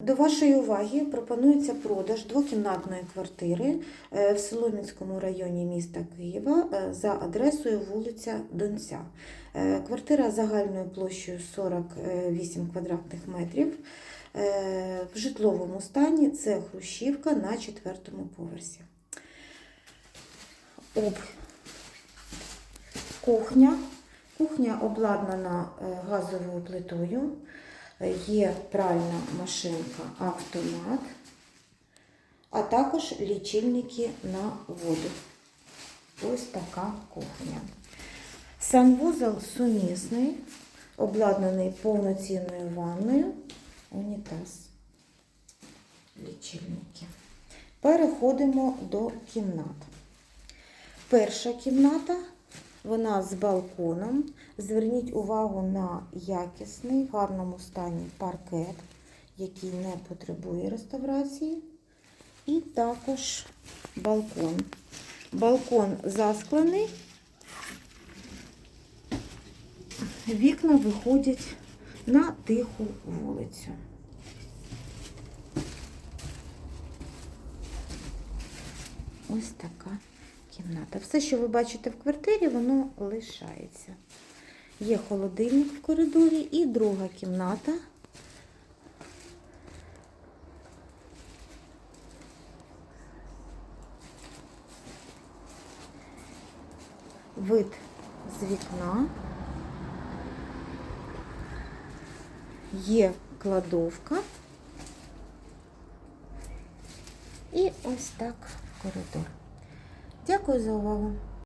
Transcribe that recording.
До вашої уваги пропонується продаж двокімнатної квартири е, в Соломінському районі міста Києва е, за адресою вулиця Донця. Е, Квартира загальною площею 48 квадратних метрів. В житловому стані це хрущівка на четвертому поверсі. Об кухня. Кухня обладнана газовою плитою. Є пральна машинка автомат, а також лічильники на воду. Ось така кухня. Санвузол сумісний, обладнаний повноцінною ванною, унітаз, лічильники. Переходимо до кімнат. Перша кімната, вона з балконом. Зверніть увагу на якісний, в гарному стані паркет, який не потребує реставрації. І також балкон. Балкон засклений. Вікна виходять на тиху вулицю. Ось така кімната. Все, що ви бачите в квартирі, воно лишається. Є холодильник в коридорі і друга кімната. Вид з вікна. Є кладовка. І ось так коридор. Дякую за увагу.